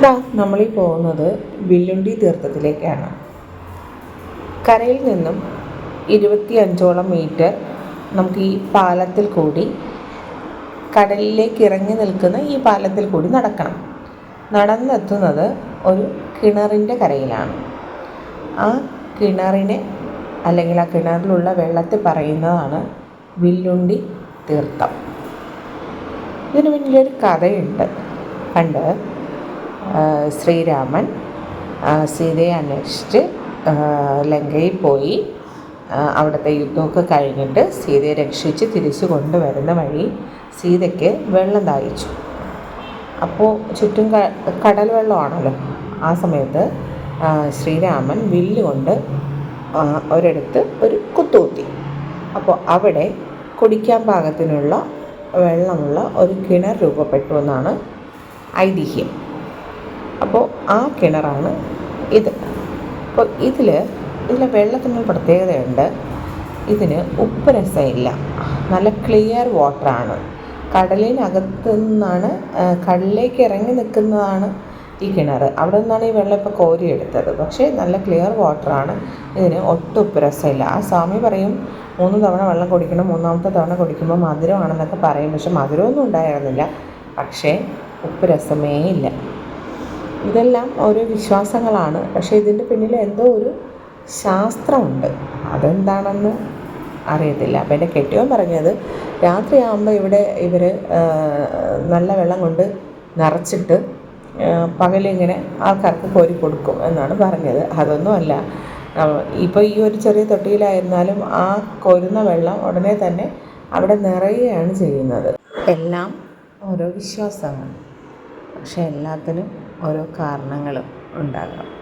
ഇതാ നമ്മളീ പോകുന്നത് വില്ലുണ്ടി തീർത്ഥത്തിലേക്കാണ്. കരയിൽ നിന്നും ഇരുപത്തി അഞ്ചോളം മീറ്റർ നമുക്ക് ഈ പാലത്തിൽ കൂടി കടലിലേക്ക് ഇറങ്ങി നിൽക്കുന്ന ഈ പാലത്തിൽ കൂടി നടക്കണം. നടന്നെത്തുന്നത് ഒരു കിണറിന്റെ കരയിലാണ്. ആ കിണറിനെ അല്ലെങ്കിൽ ആ കിണറിലുള്ള വെള്ളത്തെ പറയുന്നതാണ് വില്ലുണ്ടി തീർത്ഥം. ഇതിന് പിന്നിലൊരു കഥയുണ്ട്. പണ്ട് ശ്രീരാമൻ സീതയെ അന്വേഷിച്ച് ലങ്കയിൽ പോയി. അവിടുത്തെ യുദ്ധമൊക്കെ കഴിഞ്ഞിട്ട് സീതയെ രക്ഷിച്ച് തിരിച്ചു കൊണ്ടുവരുന്ന വഴി സീതയ്ക്ക് വെള്ളം ദാഹിച്ചു. അപ്പോൾ ചുറ്റും കടൽ വെള്ളമാണല്ലോ. ആ സമയത്ത് ശ്രീരാമൻ വില്ലുകൊണ്ട് ഒരിടത്ത് ഒരു കുത്തുകുത്തി അപ്പോൾ അവിടെ കുടിക്കാൻ പാകത്തിനുള്ള വെള്ളമുള്ള ഒരു കിണർ രൂപപ്പെട്ടു എന്നാണ് ഐതിഹ്യം. അപ്പോൾ ആ കിണറാണ് ഇത്. അപ്പോൾ ഇതിൽ ഇതിലെ വെള്ളത്തിനൊരു പ്രത്യേകതയുണ്ട്. ഇതിന് ഉപ്പ് രസമില്ല. നല്ല ക്ലിയർ വാട്ടറാണ് കടലിനകത്ത് നിന്നാണ് കടലിലേക്ക് ഇറങ്ങി നിൽക്കുന്നതാണ് ഈ കിണർ അവിടെ നിന്നാണ് ഈ വെള്ളം ഇപ്പോൾ കോരിയെടുത്തത്. പക്ഷേ നല്ല ക്ലിയർ വാട്ടറാണ് ഇതിന് ഒട്ടും ഉപ്പ് രസമില്ല. ആ സ്വാമി പറയും മൂന്ന് തവണ വെള്ളം കുടിക്കണം മൂന്നാമത്തെ തവണ കുടിക്കുമ്പോൾ മധുരമാണെന്നൊക്കെ പറയും. പക്ഷെ മധുരമൊന്നും ഉണ്ടായിരുന്നില്ല. പക്ഷേ ഉപ്പ് രസമേ ഇല്ല. ഇതെല്ലാം ഓരോ വിശ്വാസങ്ങളാണ്. പക്ഷേ ഇതിന്റെ പിന്നിൽ എന്തോ ഒരു ശാസ്ത്രമുണ്ട്. അതെന്താണെന്ന് അറിയത്തില്ല. അപ്പോൾ എന്റെ കെട്ടിയോൻ പറഞ്ഞത് രാത്രിയാകുമ്പോൾ ഇവിടെ ഇവർ നല്ല വെള്ളം കൊണ്ട് നിറച്ചിട്ട് പകലിങ്ങനെ ആൾക്കാർക്ക് കോരി കൊടുക്കും എന്നാണ് പറഞ്ഞത്. അതൊന്നുമല്ല. ഇപ്പോൾ ഈ ഒരു ചെറിയ തൊട്ടിയിലായിരുന്നാലും ആ കോരുന്ന വെള്ളം ഉടനെ തന്നെ അവിടെ നിറയുകയാണ് ചെയ്യുന്നത്. എല്ലാം ഓരോ വിശ്വാസമാണ്. പക്ഷെ എല്ലാത്തിനും ഓരോ കാരണങ്ങളും ഉണ്ടാകാം.